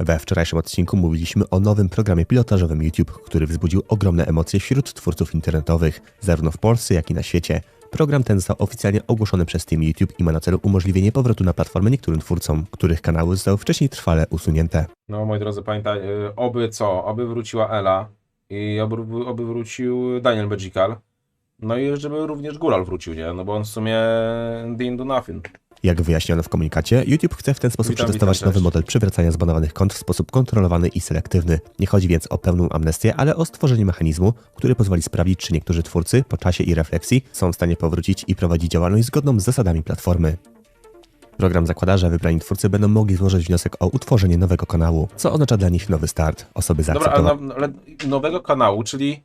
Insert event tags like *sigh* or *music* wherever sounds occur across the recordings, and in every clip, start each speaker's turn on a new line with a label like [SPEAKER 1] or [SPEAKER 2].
[SPEAKER 1] We wczorajszym odcinku mówiliśmy o nowym programie pilotażowym YouTube, który wzbudził ogromne emocje wśród twórców internetowych, zarówno w Polsce, jak i na świecie. Program ten został oficjalnie ogłoszony przez Team YouTube i ma na celu umożliwienie powrotu na platformę niektórym twórcom, których kanały zostały wcześniej trwale usunięte.
[SPEAKER 2] No, moi drodzy, pamiętaj, y, oby co? Oby wróciła Ela i oby, oby wrócił Daniel Magical. No i żeby również Gural wrócił, nie? No bo on w sumie didn't do nothing.
[SPEAKER 1] Jak wyjaśniono w komunikacie, YouTube chce w ten sposób
[SPEAKER 2] Witam,
[SPEAKER 1] przetestować
[SPEAKER 2] witam,
[SPEAKER 1] nowy model przywracania zbanowanych kont w sposób kontrolowany i selektywny. Nie chodzi więc o pełną amnestię, ale o stworzenie mechanizmu, który pozwoli sprawdzić, czy niektórzy twórcy po czasie i refleksji są w stanie powrócić i prowadzić działalność zgodną z zasadami platformy. Program zakłada, że wybrani twórcy będą mogli złożyć wniosek o utworzenie nowego kanału, co oznacza dla nich nowy start. Osoby
[SPEAKER 2] Dobra,
[SPEAKER 1] zaakceptowane.
[SPEAKER 2] ale, no- ale nowego kanału, czyli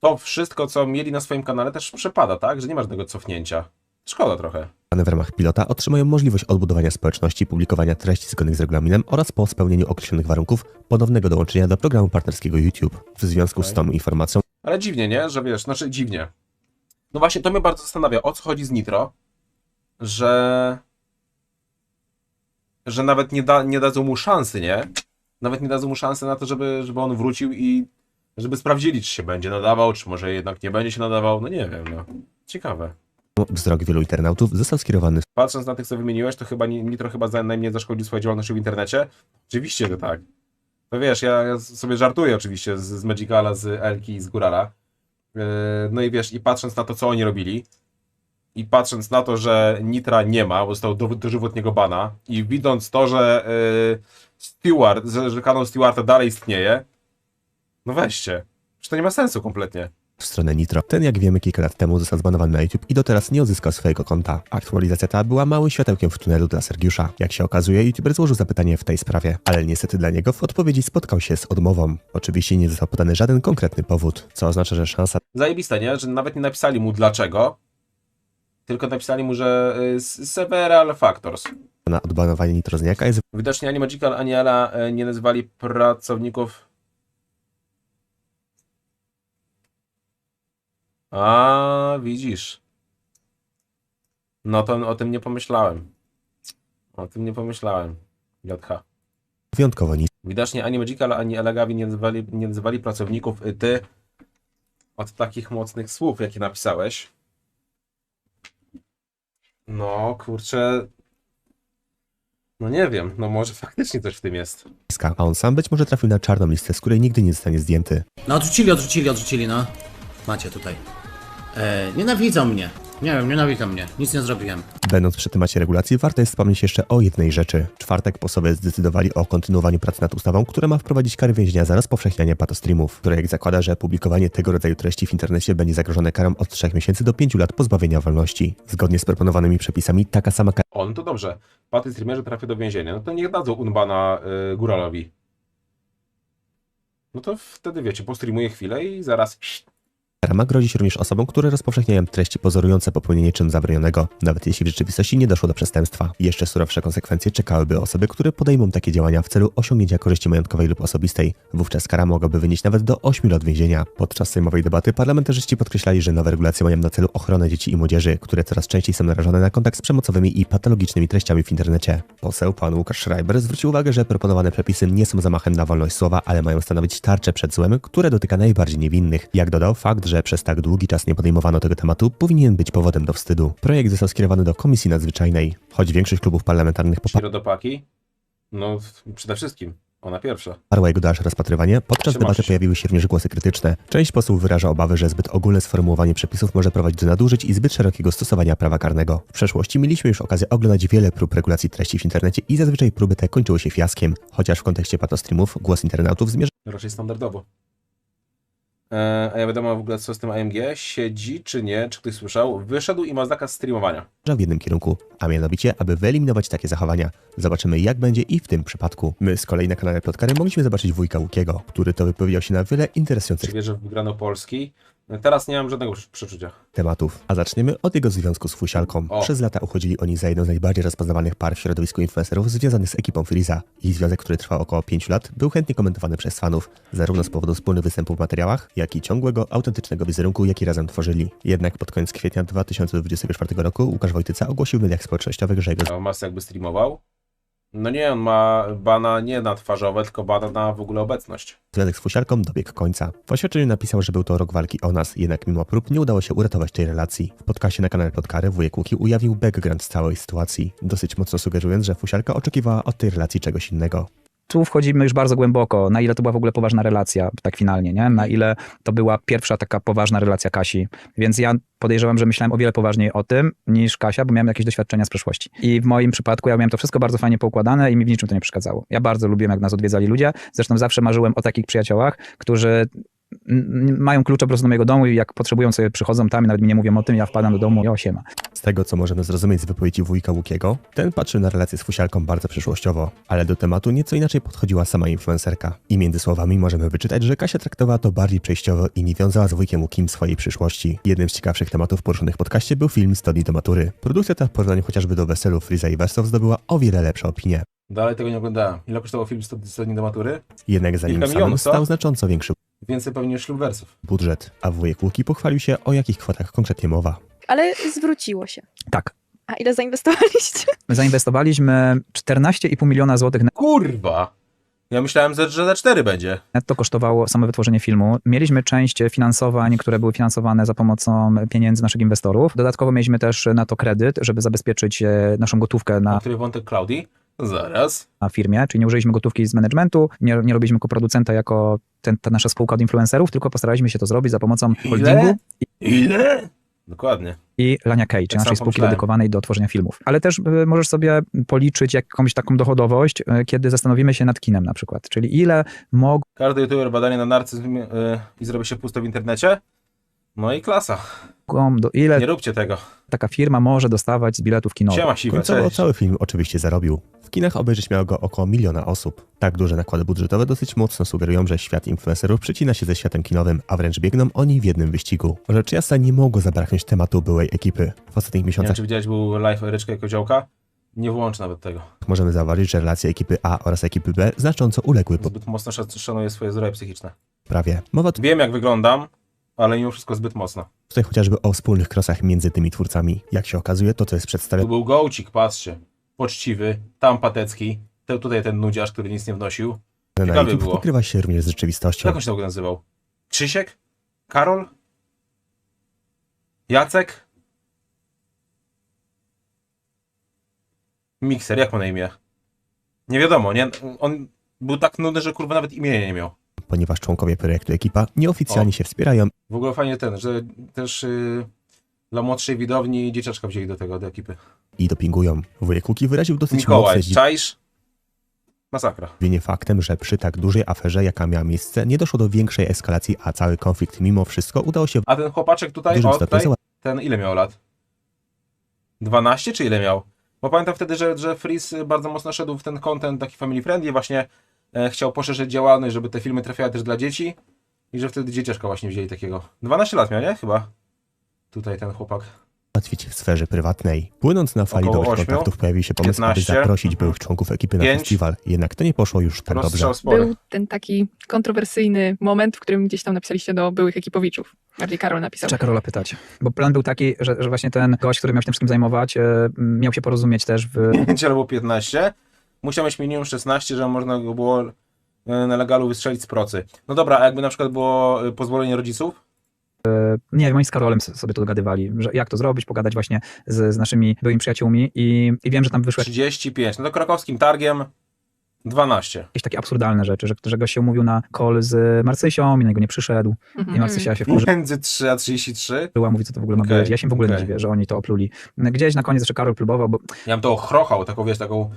[SPEAKER 2] to wszystko, co mieli na swoim kanale, też przepada, tak? Że nie ma żadnego cofnięcia. Szkoda trochę.
[SPEAKER 1] W ramach pilota otrzymają możliwość odbudowania społeczności, publikowania treści zgodnych z regulaminem oraz po spełnieniu określonych warunków ponownego dołączenia do programu partnerskiego YouTube. W związku z tą informacją
[SPEAKER 2] Ale dziwnie, nie? Że wiesz, znaczy dziwnie. No właśnie, to mnie bardzo zastanawia, o co chodzi z Nitro, że że nawet nie, da, nie dadzą mu szansy, nie? Nawet nie dadzą mu szansy na to, żeby, żeby on wrócił i żeby sprawdzili, czy się będzie nadawał, czy może jednak nie będzie się nadawał. No nie wiem, no. Ciekawe.
[SPEAKER 1] Wzrok wielu internautów został skierowany
[SPEAKER 2] Patrząc na tych, co wymieniłeś, to chyba ni- Nitro chyba za- najmniej zaszkodził swojej działalności w internecie. Oczywiście, że tak. No wiesz, ja ja sobie żartuję oczywiście z, z Magicala, z Elki i z Górala. Yy, No i wiesz, i patrząc na to, co oni robili, i patrząc na to, że Nitra nie ma, bo został do, dożywotniego bana, i widząc to, że yy, Stewart, że, że kanał Stewarta dalej istnieje, no weźcie. Że to nie ma sensu kompletnie.
[SPEAKER 1] W stronę Nitro. Ten, jak wiemy, kilka lat temu został zbanowany na YouTube i do teraz nie odzyskał swojego konta. Aktualizacja ta była małym światełkiem w tunelu dla Sergiusza. Jak się okazuje, YouTuber złożył zapytanie w tej sprawie, ale niestety dla niego w odpowiedzi spotkał się z odmową. Oczywiście nie został podany żaden konkretny powód, co oznacza, że szansa
[SPEAKER 2] Zajebiste, nie? Że nawet nie napisali mu dlaczego, tylko napisali mu, że y, several factors.
[SPEAKER 1] na odbanowanie Nitrozniaka jest
[SPEAKER 2] Widocznie ani Magical, ani Ela e, nie nazywali pracowników. A, widzisz. No to o tym nie pomyślałem. O tym nie pomyślałem. JH.
[SPEAKER 1] wyjątkowo niski.
[SPEAKER 2] Widocznie ani Magical, ani Elegawi nie nazywali, nie nazywali pracowników y, ty od takich mocnych słów, jakie napisałeś. No, kurczę. No nie wiem, no może faktycznie coś w tym jest.
[SPEAKER 1] a on sam być może trafił na czarną listę, z której nigdy nie zostanie zdjęty.
[SPEAKER 3] No odrzucili, odrzucili, odrzucili, no. Macie tutaj. E, nienawidzą mnie. Nie wiem, nienawidzą mnie. Nic nie zrobiłem.
[SPEAKER 1] Będąc przy temacie regulacji, warto jest wspomnieć jeszcze o jednej rzeczy. W czwartek posłowie zdecydowali o kontynuowaniu pracy nad ustawą, która ma wprowadzić kary więzienia za rozpowszechnianie patostreamów. Projekt zakłada, że publikowanie tego rodzaju treści w internecie będzie zagrożone karą od 3 miesięcy do 5 lat pozbawienia wolności. Zgodnie z proponowanymi przepisami, taka sama kara
[SPEAKER 2] O, no to dobrze. Paty streamerzy trafią do więzienia. No to niech dadzą unbana y, Góralowi. No to wtedy wiecie, postreamuje chwilę i zaraz.
[SPEAKER 1] Ma grozić również osobom, które rozpowszechniają treści pozorujące popełnienie czynu zabronionego, nawet jeśli w rzeczywistości nie doszło do przestępstwa. Jeszcze surowsze konsekwencje czekałyby osoby, które podejmą takie działania w celu osiągnięcia korzyści majątkowej lub osobistej. Wówczas kara mogłaby wynieść nawet do 8 lat więzienia. Podczas sejmowej debaty parlamentarzyści podkreślali, że nowe regulacje mają na celu ochronę dzieci i młodzieży, które coraz częściej są narażone na kontakt z przemocowymi i patologicznymi treściami w internecie. Poseł pan Łukasz Schreiber zwrócił uwagę, że proponowane przepisy nie są zamachem na wolność słowa, ale mają stanowić tarczę przed złem, które dotyka najbardziej niewinnych. Jak dodał, fakt, że przez tak długi czas nie podejmowano tego tematu, powinien być powodem do wstydu. Projekt został skierowany do Komisji Nadzwyczajnej. Choć większość klubów parlamentarnych
[SPEAKER 2] Środopaki? No, przede wszystkim. Ona pierwsza.
[SPEAKER 1] poparła jego dalsze rozpatrywanie, podczas
[SPEAKER 2] Trzymasz
[SPEAKER 1] debaty
[SPEAKER 2] się.
[SPEAKER 1] pojawiły się również głosy krytyczne. Część posłów wyraża obawy, że zbyt ogólne sformułowanie przepisów może prowadzić do nadużyć i zbyt szerokiego stosowania prawa karnego. W przeszłości mieliśmy już okazję oglądać wiele prób regulacji treści w internecie i zazwyczaj próby te kończyły się fiaskiem, chociaż w kontekście patostreamów głos internautów zmierza
[SPEAKER 2] Raczej standardowo. E, a ja wiadomo w ogóle co z tym AMG? Siedzi czy nie? Czy ktoś słyszał? Wyszedł i ma zakaz streamowania.
[SPEAKER 1] w jednym kierunku, a mianowicie, aby wyeliminować takie zachowania. Zobaczymy, jak będzie i w tym przypadku. My z kolei na kanale Plotkary mogliśmy zobaczyć wujka Łukiego, który to wypowiedział się na wiele interesujących
[SPEAKER 2] Czy wierzę w wygraną Polski? No, Teraz nie mam żadnego przeczucia.
[SPEAKER 1] tematów. A zaczniemy od jego związku z Fusialką.
[SPEAKER 2] O.
[SPEAKER 1] Przez lata uchodzili oni za jedną z najbardziej rozpoznawanych par w środowisku influencerów związanych z ekipą Freeza. Ich związek, który trwał około 5 lat, był chętnie komentowany przez fanów, zarówno z powodu wspólnych występów w materiałach, jak i ciągłego, autentycznego wizerunku, jaki razem tworzyli. Jednak pod koniec kwietnia 2024 roku Łukasz Wojtyca ogłosił w mediach społecznościowych, że jego
[SPEAKER 2] Mas jakby streamował. No nie, on ma bana nie na twarzowe, tylko bana na w ogóle obecność.
[SPEAKER 1] Związek z Fusialką dobiegł końca. W oświadczeniu napisał, że był to rok walki o nas, jednak mimo prób nie udało się uratować tej relacji. W podcaście na kanale Podkary wujek Łuki ujawnił background całej sytuacji, dosyć mocno sugerując, że Fusialka oczekiwała od tej relacji czegoś innego.
[SPEAKER 4] Tu wchodzimy już bardzo głęboko, na ile to była w ogóle poważna relacja, tak finalnie, nie? Na ile to była pierwsza taka poważna relacja Kasi. Więc ja podejrzewam, że myślałem o wiele poważniej o tym niż Kasia, bo miałem jakieś doświadczenia z przeszłości. I w moim przypadku ja miałem to wszystko bardzo fajnie poukładane i mi w niczym to nie przeszkadzało. Ja bardzo lubiłem, jak nas odwiedzali ludzie. Zresztą zawsze marzyłem o takich przyjaciołach, którzy mają klucze po prostu do mojego domu i jak potrzebują sobie przychodzą tam i nawet mi nie mówią o tym, ja wpadam do domu i o siema.
[SPEAKER 1] Z tego, co możemy zrozumieć z wypowiedzi wujka Łukiego, ten patrzył na relację z Fusialką bardzo przyszłościowo, ale do tematu nieco inaczej podchodziła sama influencerka. I między słowami możemy wyczytać, że Kasia traktowała to bardziej przejściowo i nie wiązała z wujkiem Łukim swojej przyszłości. Jednym z ciekawszych tematów poruszonych w podcaście był film 100 dni do matury. Produkcja ta w porównaniu chociażby do weselu Friza i Westow zdobyła o wiele lepsze opinie.
[SPEAKER 2] Dalej tego nie oglądałem. Ile kosztował film 100 100 dni do matury?
[SPEAKER 1] Jednak za nim
[SPEAKER 2] Kilka
[SPEAKER 1] samym
[SPEAKER 2] milionów, co?
[SPEAKER 1] stał znacząco większy
[SPEAKER 2] Więcej pewnie niż ślubwersów.
[SPEAKER 1] budżet, a wujek Łuki pochwalił się o jakich kwotach konkretnie mowa.
[SPEAKER 5] Ale zwróciło się.
[SPEAKER 4] Tak.
[SPEAKER 5] A ile zainwestowaliście?
[SPEAKER 4] My *laughs* zainwestowaliśmy 14,5 miliona złotych
[SPEAKER 2] Kurwa! Ja myślałem, że że za 4 będzie.
[SPEAKER 4] Netto kosztowało samo wytworzenie filmu. Mieliśmy część finansowań, które były finansowane za pomocą pieniędzy naszych inwestorów. Dodatkowo mieliśmy też na to kredyt, żeby zabezpieczyć e, naszą gotówkę
[SPEAKER 2] Na
[SPEAKER 4] na,
[SPEAKER 2] który wątek Klaudii? Zaraz.
[SPEAKER 4] na firmie, czyli nie użyliśmy gotówki z managementu, nie, nie robiliśmy koproducenta jako ten, ta nasza spółka od influencerów, tylko postaraliśmy się to zrobić za pomocą holdingu
[SPEAKER 2] Ile? Dokładnie.
[SPEAKER 4] i Lania Kay, czyli
[SPEAKER 2] Tak
[SPEAKER 4] naszej spółki dedykowanej do tworzenia filmów. Ale też y, możesz sobie policzyć jakąś taką dochodowość, y, kiedy zastanowimy się nad kinem na przykład, czyli ile mogą
[SPEAKER 2] Każdy youtuber badanie na narcyzm yy, i zrobi się pusto w internecie. No i klasa.
[SPEAKER 4] do, ile
[SPEAKER 2] Nie róbcie tego.
[SPEAKER 4] taka firma może dostawać z biletów kinowych.
[SPEAKER 2] Siema siwe,
[SPEAKER 1] Końcowo
[SPEAKER 2] cześć.
[SPEAKER 1] cały film oczywiście zarobił. W kinach obejrzeć miało go około miliona osób. Tak duże nakłady budżetowe dosyć mocno sugerują, że świat influencerów przecina się ze światem kinowym, a wręcz biegną oni w jednym wyścigu. Rzecz jasna nie mogło zabraknąć tematu byłej ekipy. W ostatnich
[SPEAKER 2] Nie wiem,
[SPEAKER 1] miesiącach
[SPEAKER 2] czy widziałeś, był live Ryczka i Koziołka? Nie włącz nawet tego.
[SPEAKER 1] możemy zauważyć, że relacje ekipy A oraz ekipy B znacząco uległy
[SPEAKER 2] Zbyt mocno szac- szanuję swoje zdrowie psychiczne.
[SPEAKER 1] poprawie. Mowa
[SPEAKER 2] Wiem, jak wyglądam, ale mimo wszystko zbyt mocno.
[SPEAKER 1] tutaj chociażby o wspólnych krosach między tymi twórcami. Jak się okazuje, to co jest
[SPEAKER 2] Tu
[SPEAKER 1] przedstawione
[SPEAKER 2] był gołcik, patrzcie. Poczciwy, tam patecki. Te, tutaj ten nudziarz, który nic nie wnosił.
[SPEAKER 1] na
[SPEAKER 2] ciekawie
[SPEAKER 1] YouTube
[SPEAKER 2] było.
[SPEAKER 1] pokrywa się również z rzeczywistością.
[SPEAKER 2] Jak on się nazywał? Krzysiek? Karol? Jacek? Mikser, jak ma na imię? Nie wiadomo, nie? On był tak nudny, że kurwa nawet imienia nie miał.
[SPEAKER 1] Ponieważ członkowie projektu ekipa nieoficjalnie
[SPEAKER 2] O.
[SPEAKER 1] się wspierają
[SPEAKER 2] W ogóle fajnie ten, że też yy, dla młodszej widowni dzieciaczka wzięli do tego, do ekipy.
[SPEAKER 1] i dopingują. Wujek Łuki wyraził dosyć
[SPEAKER 2] Mikołaj,
[SPEAKER 1] mocne
[SPEAKER 2] czaisz? Masakra.
[SPEAKER 1] zdziwienie faktem, że przy tak dużej aferze, jaka miała miejsce, nie doszło do większej eskalacji, a cały konflikt mimo wszystko udał się
[SPEAKER 2] A ten chłopaczek tutaj, o, tutaj, ten ile miał lat? 12 czy ile miał? Bo pamiętam wtedy, że, że Freeze bardzo mocno szedł w ten content taki family friendly, właśnie chciał poszerzyć działalność, żeby te filmy trafiały też dla dzieci i że wtedy dzieciaczka właśnie wzięli takiego. 12 lat miał, nie? Chyba. Tutaj ten chłopak.
[SPEAKER 1] załatwić w sferze prywatnej. Płynąc na fali
[SPEAKER 2] Około
[SPEAKER 1] dobrych kontaktów pojawił się pomysł,
[SPEAKER 2] 15,
[SPEAKER 1] aby zaprosić byłych członków ekipy na festiwal. Jednak to nie poszło już tak dobrze.
[SPEAKER 2] Spory.
[SPEAKER 6] Był ten taki kontrowersyjny moment, w którym gdzieś tam napisaliście do byłych ekipowiczów. Bardziej Karol napisał.
[SPEAKER 4] Trzeba Karola pytać. Bo plan był taki, że, że właśnie ten gość, który miał się tym wszystkim zajmować, e, miał się porozumieć też w,
[SPEAKER 2] Pięć albo 15. Musiał mieć minimum 16, żeby można go było e, na legalu wystrzelić z procy. No dobra, a jakby na przykład było e, pozwolenie rodziców?
[SPEAKER 4] nie wiem, oni z Karolem sobie to dogadywali, że jak to zrobić, pogadać właśnie z, z naszymi byłymi przyjaciółmi i, i wiem, że tam wyszły
[SPEAKER 2] 35. No to krakowskim targiem 12.
[SPEAKER 4] jakieś takie absurdalne rzeczy, że, że gość się umówił na call z Marcysią i na niego nie przyszedł
[SPEAKER 6] Mhm.
[SPEAKER 4] i Marcysia się wkurzyła,
[SPEAKER 2] Między 3 a 33?
[SPEAKER 4] mówi, co to w ogóle ma
[SPEAKER 2] Okej,
[SPEAKER 4] być. Ja się w ogóle
[SPEAKER 2] okej.
[SPEAKER 4] nie dziwię, że oni to opluli. Gdzieś na koniec jeszcze Karol próbował, bo
[SPEAKER 2] Ja bym to ochrochał, taką wiesz, taką,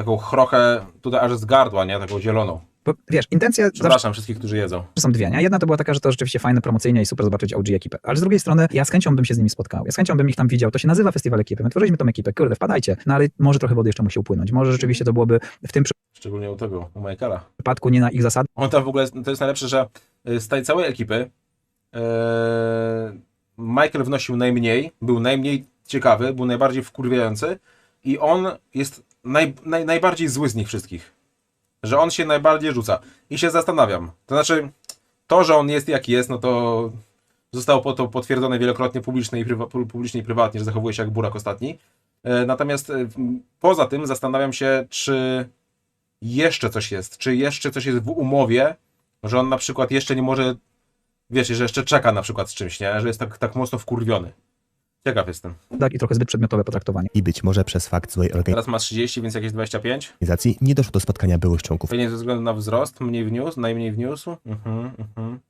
[SPEAKER 2] taką chrochę tutaj aż z gardła, nie? Taką zieloną.
[SPEAKER 4] bo wiesz, intencje zawsze
[SPEAKER 2] Przepraszam wszystkich, którzy jedzą.
[SPEAKER 4] są dwie, nie? Jedna to była taka, że to rzeczywiście fajne, promocyjnie i super zobaczyć OG ekipę. Ale z drugiej strony ja z chęcią bym się z nimi spotkał. Ja z chęcią bym ich tam widział. To się nazywa Festiwal Ekipy. My tworzyliśmy tą ekipę. Kurde, wpadajcie. No ale może trochę wody jeszcze musi upłynąć. Może rzeczywiście to byłoby w tym
[SPEAKER 2] Szczególnie u tego, u Michaela.
[SPEAKER 4] przypadku nie na ich zasadach,
[SPEAKER 2] On tam w ogóle, to jest najlepsze, że y, z tej całej ekipy e, Michael wnosił najmniej, był najmniej ciekawy, był najbardziej wkurwiający i on jest naj, naj, najbardziej zły z nich wszystkich. Że on się najbardziej rzuca. I się zastanawiam. To znaczy, to, że on jest jaki jest, no to zostało po to potwierdzone wielokrotnie publicznie i, prywa, publicznie i prywatnie, że zachowuje się jak burak ostatni. E, Natomiast e, poza tym zastanawiam się, czy jeszcze coś jest, czy jeszcze coś jest w umowie, że on na przykład jeszcze nie może, wiesz, że jeszcze czeka na przykład z czymś, nie? Że jest tak, tak mocno wkurwiony. Ciekaw jestem.
[SPEAKER 4] tak, i trochę zbyt przedmiotowe potraktowanie.
[SPEAKER 1] I być może przez fakt złej
[SPEAKER 2] Teraz ma 30, więc jakieś 25.
[SPEAKER 1] organizacji nie doszło do spotkania byłych członków
[SPEAKER 2] Pewnie ze względu na wzrost, mniej wniósł, najmniej wniósł. Mhm, mhm.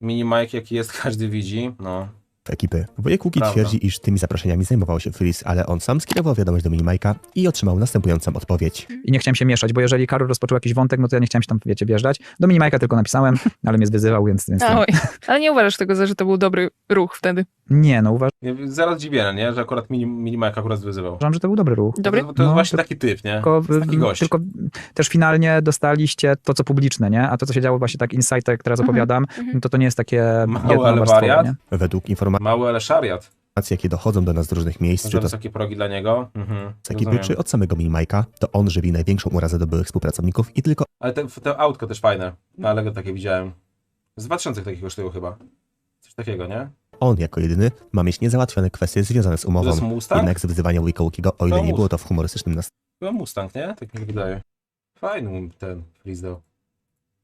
[SPEAKER 2] Mini Mike jaki jest, *laughs* każdy widzi. No.
[SPEAKER 1] ekipy. Wujek Łuki
[SPEAKER 2] Prawda.
[SPEAKER 1] twierdzi, iż tymi zaproszeniami zajmował się Phyllis, ale on sam skierował wiadomość do Minimajka i otrzymał następującą odpowiedź.
[SPEAKER 4] I nie chciałem się mieszać, bo jeżeli Karol rozpoczął jakiś wątek, no to ja nie chciałem się tam, wiecie, wjeżdżać. Do Minimajka tylko napisałem, *laughs* ale mnie zwyzywał, więc, więc
[SPEAKER 6] oj. Ale nie uważasz tego, za, że to był dobry ruch wtedy.
[SPEAKER 4] Nie, no uważam,
[SPEAKER 2] Zaraz dziwię, nie? Że akurat mini, mini Mike akurat wyzywał.
[SPEAKER 4] że to był dobry ruch.
[SPEAKER 6] Dobry?
[SPEAKER 2] To, to jest
[SPEAKER 4] No,
[SPEAKER 2] właśnie taki typ, nie?
[SPEAKER 4] Tylko,
[SPEAKER 2] To jest taki gość.
[SPEAKER 4] tylko też finalnie dostaliście to, co publiczne, nie? A to, co się działo właśnie tak inside, jak teraz
[SPEAKER 5] Mhm,
[SPEAKER 4] opowiadam,
[SPEAKER 5] mhm.
[SPEAKER 4] no to to nie jest takie
[SPEAKER 2] Mały, ale wariat.
[SPEAKER 4] nie?
[SPEAKER 1] Według informacji,
[SPEAKER 2] Mały, ale szariat.
[SPEAKER 1] jakie dochodzą do nas z różnych miejsc, czy to
[SPEAKER 2] wysokie progi dla niego. Mhm,
[SPEAKER 1] z ekipy,
[SPEAKER 2] rozumiem.
[SPEAKER 1] czy od samego Minimajka, to on żywi największą urazę do byłych współpracowników i tylko
[SPEAKER 2] Ale te, te autko też fajne. Na Lego takie widziałem. Z 2000 takich kosztują chyba. Coś takiego, nie?
[SPEAKER 1] On jako jedyny ma mieć niezałatwione kwestie związane z
[SPEAKER 2] To
[SPEAKER 1] umową.
[SPEAKER 2] jest Mustang?
[SPEAKER 1] Jednak z wyzywania Łukiego, o ile
[SPEAKER 2] To
[SPEAKER 1] nie było to w humorystycznym
[SPEAKER 2] Chyba Mustang, nie? Tak mi się wydaje. Fajny ten Freeze.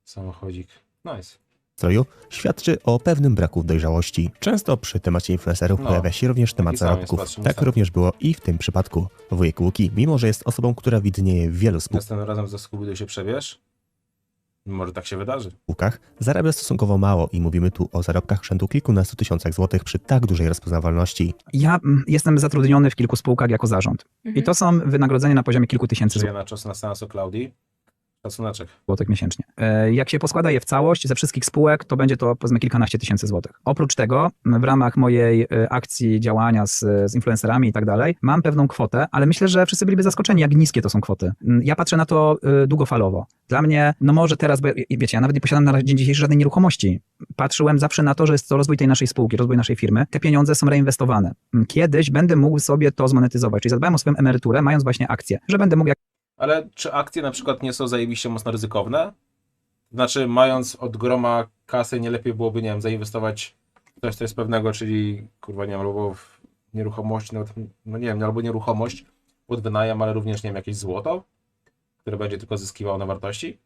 [SPEAKER 2] Samochodzik. Nice.
[SPEAKER 1] nastroju, świadczy o pewnym braku dojrzałości. Często przy temacie influencerów
[SPEAKER 2] No,
[SPEAKER 1] pojawia się również temat
[SPEAKER 2] jest,
[SPEAKER 1] zarobków. Tak również było i w tym przypadku. Wujek Łuki, mimo że jest osobą, która widnieje w wielu
[SPEAKER 2] Następnym razem za Scooby się przebierz. Może tak się wydarzy.
[SPEAKER 1] spółkach, zarabia stosunkowo mało i mówimy tu o zarobkach rzędu kilkunastu tysiącach złotych przy tak dużej rozpoznawalności.
[SPEAKER 4] Ja mm, jestem zatrudniony w kilku spółkach jako zarząd. I
[SPEAKER 5] Mhm.
[SPEAKER 4] to są wynagrodzenia na poziomie kilku tysięcy
[SPEAKER 2] Żyję na czas na seansu Klaudii. Szacunaczek.
[SPEAKER 4] złotych miesięcznie. E, Jak się poskłada je w całość ze wszystkich spółek, to będzie to powiedzmy kilkanaście tysięcy złotych. Oprócz tego, w ramach mojej e, akcji działania z, z influencerami i tak dalej, mam pewną kwotę, ale myślę, że wszyscy byliby zaskoczeni, jak niskie to są kwoty. Ja patrzę na to e, długofalowo. Dla mnie, no może teraz, bo wiecie, ja nawet nie posiadam na dzień dzisiejszy żadnej nieruchomości. Patrzyłem zawsze na to, że jest to rozwój tej naszej spółki, rozwój naszej firmy. Te pieniądze są reinwestowane. Kiedyś będę mógł sobie to zmonetyzować, czyli zadbałem o swoją emeryturę, mając właśnie akcje, że będę mógł
[SPEAKER 2] Ale czy akcje na przykład nie są zajebiście mocno ryzykowne? Znaczy, mając od groma kasy, nie lepiej byłoby, nie wiem, zainwestować w coś, co jest pewnego, czyli, kurwa, nie wiem, albo w nieruchomość, nawet, no nie wiem, albo nieruchomość pod wynajem, ale również, nie wiem, jakieś złoto, które będzie tylko zyskiwało na wartości?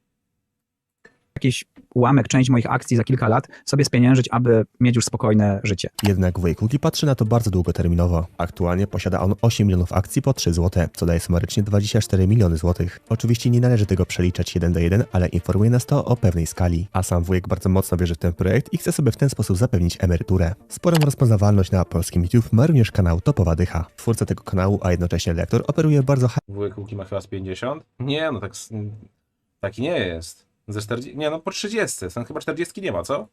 [SPEAKER 4] Jakiś ułamek, część moich akcji za kilka lat sobie spieniężyć, aby mieć już spokojne życie.
[SPEAKER 1] Jednak Wujek Łuki patrzy na to bardzo długoterminowo. Aktualnie posiada on 8 milionów akcji po 3 zł, co daje sumarycznie 24 miliony złotych. Oczywiście nie należy tego przeliczać 1 do 1, ale informuje nas to o pewnej skali. A sam Wujek bardzo mocno wierzy w ten projekt i chce sobie w ten sposób zapewnić emeryturę. Sporą rozpoznawalność na polskim YouTube ma również kanał Topowa Dycha. Twórca tego kanału, a jednocześnie lektor, operuje bardzo
[SPEAKER 2] Wujek Łuki ma chyba z 50? Nie, no tak, taki nie jest. Ze 40, nie, no po 30, są chyba 40 nie ma, co?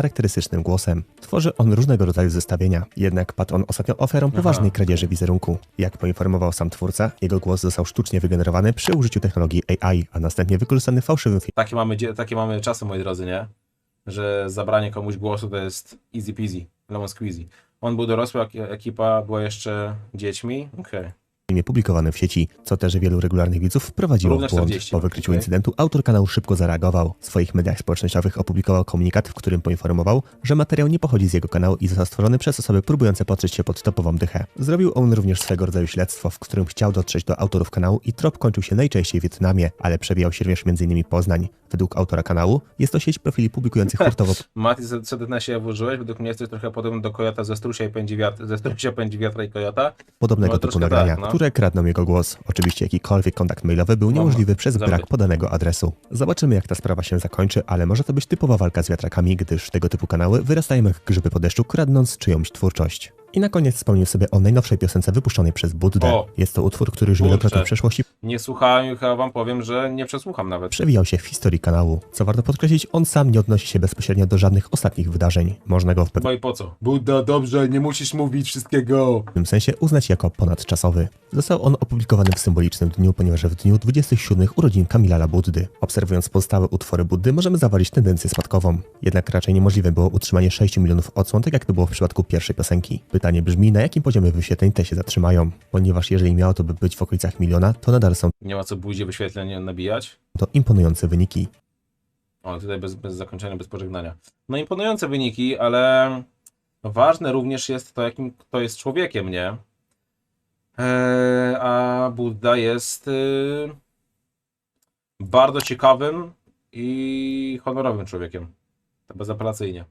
[SPEAKER 1] charakterystycznym głosem. Tworzy on różnego rodzaju zestawienia, jednak padł on ostatnio ofiarą poważnej kradzieży wizerunku. Jak poinformował sam twórca, jego głos został sztucznie wygenerowany przy użyciu technologii AI, a następnie wykorzystany w fałszywym
[SPEAKER 2] Takie mamy, dzie- takie mamy czasy, moi drodzy, nie? Że zabranie komuś głosu to jest easy peasy, lemon squeezy. On był dorosły, ek- ekipa była jeszcze dziećmi. Okej.
[SPEAKER 1] Filmie publikowanym w sieci, co też wielu regularnych widzów wprowadziło w błąd.
[SPEAKER 2] 40,
[SPEAKER 1] Po wykryciu
[SPEAKER 2] okej.
[SPEAKER 1] incydentu autor kanału szybko zareagował. W swoich mediach społecznościowych opublikował komunikat, w którym poinformował, że materiał nie pochodzi z jego kanału i został stworzony przez osoby próbujące potrzeć się pod topową dychę. Zrobił on również swego rodzaju śledztwo, w którym chciał dotrzeć do autorów kanału i trop kończył się najczęściej w Wietnamie, ale przewijał się również m.in. Poznań. Według autora kanału jest to sieć profili publikujących *laughs* hurtowo
[SPEAKER 2] Mati, co, ty na siebie włożyłeś? Według mnie jesteś trochę podobny do Kojota ze Strusia i pędzi wiatr, ze Strusia pędzi wiatra i Kojota.
[SPEAKER 1] podobnego
[SPEAKER 2] No,
[SPEAKER 1] typu nagrania,
[SPEAKER 2] tak, no.
[SPEAKER 1] Które kradną jego głos. Oczywiście jakikolwiek kontakt mailowy był niemożliwy przez
[SPEAKER 2] zamyk.
[SPEAKER 1] brak podanego adresu. Zobaczymy jak ta sprawa się zakończy, ale może to być typowa walka z wiatrakami, gdyż tego typu kanały wyrastają jak grzyby po deszczu, kradnąc czyjąś twórczość. I na koniec wspomnił sobie o najnowszej piosence wypuszczonej przez Buddę.
[SPEAKER 2] O!
[SPEAKER 1] Jest to utwór, który już wielokrotnie w przeszłości
[SPEAKER 2] Nie słuchałem i chyba wam powiem, że nie przesłucham nawet.
[SPEAKER 1] przewijał się w historii kanału. Co warto podkreślić, on sam nie odnosi się bezpośrednio do żadnych ostatnich wydarzeń. Można go w
[SPEAKER 2] Bo i po co? Buddha, dobrze, nie musisz mówić wszystkiego.
[SPEAKER 1] pewnym sensie uznać jako ponadczasowy. Został on opublikowany w symbolicznym dniu, ponieważ w dniu 27 urodzin Kamilala Buddy. Obserwując pozostałe utwory Buddy, możemy zawalić tendencję spadkową. Jednak raczej niemożliwe było utrzymanie 6 milionów odsłon, tak jak to było w przypadku pierwszej piosenki. Pytanie brzmi, na jakim poziomie wyświetleń te się zatrzymają? Ponieważ jeżeli miało to by być w okolicach miliona, to nadal są
[SPEAKER 2] Nie ma co bójdzie wyświetleń nabijać.
[SPEAKER 1] to imponujące wyniki.
[SPEAKER 2] O, tutaj bez, bez zakończenia, bez pożegnania. No imponujące wyniki, ale ważne również jest to, jakim kto jest człowiekiem, nie? Eee, a Budda jest y, bardzo ciekawym i honorowym człowiekiem. To bezapelacyjnie.